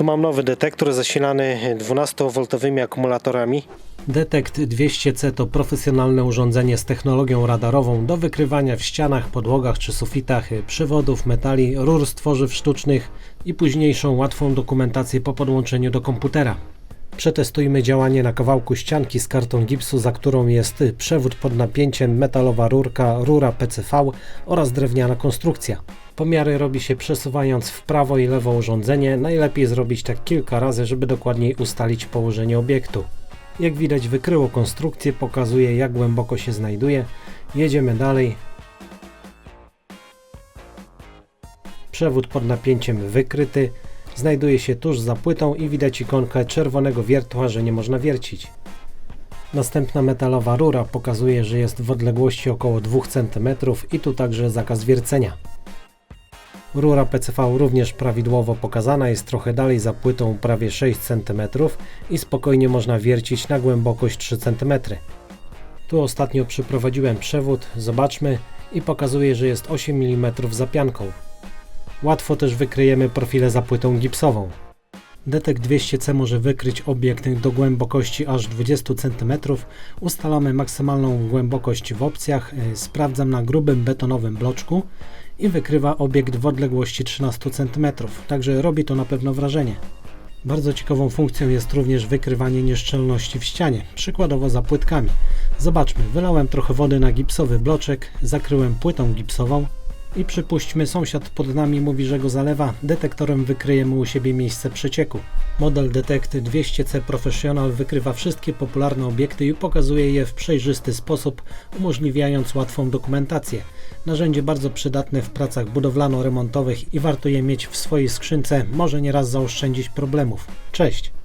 Tu mam nowy detektor zasilany 12V akumulatorami. Detekt 200C to profesjonalne urządzenie z technologią radarową do wykrywania w ścianach, podłogach czy sufitach przewodów, metali, rur z tworzyw sztucznych i późniejszą łatwą dokumentację po podłączeniu do komputera. Przetestujmy działanie na kawałku ścianki z kartą gipsu, za którą jest przewód pod napięciem, metalowa rurka, rura PCV oraz drewniana konstrukcja. Pomiary robi się przesuwając w prawo i lewo urządzenie. Najlepiej zrobić tak kilka razy, żeby dokładniej ustalić położenie obiektu. Jak widać wykryło konstrukcję, pokazuje jak głęboko się znajduje. Jedziemy dalej. Przewód pod napięciem wykryty. Znajduje się tuż za płytą i widać ikonkę czerwonego wiertła, że nie można wiercić. Następna metalowa rura pokazuje, że jest w odległości około 2 cm i tu także zakaz wiercenia. Rura PCV również prawidłowo pokazana, jest trochę dalej za płytą prawie 6 cm i spokojnie można wiercić na głębokość 3 cm. Tu ostatnio przyprowadziłem przewód, zobaczmy i pokazuje, że jest 8 mm za pianką. Łatwo też wykryjemy profile za płytą gipsową. Detek 200C może wykryć obiekt do głębokości aż 20 cm. Ustalamy maksymalną głębokość w opcjach. Y, Sprawdzam na grubym betonowym bloczku i wykrywa obiekt w odległości 13 cm. Także robi to na pewno wrażenie. Bardzo ciekawą funkcją jest również wykrywanie nieszczelności w ścianie, przykładowo za płytkami. Zobaczmy, wylałem trochę wody na gipsowy bloczek, zakryłem płytą gipsową i przypuśćmy, sąsiad pod nami mówi, że go zalewa, detektorem wykryjemy u siebie miejsce przecieku. Model Detect 200C Professional wykrywa wszystkie popularne obiekty i pokazuje je w przejrzysty sposób, umożliwiając łatwą dokumentację. Narzędzie bardzo przydatne w pracach budowlano-remontowych i warto je mieć w swojej skrzynce, może nieraz zaoszczędzić problemów. Cześć!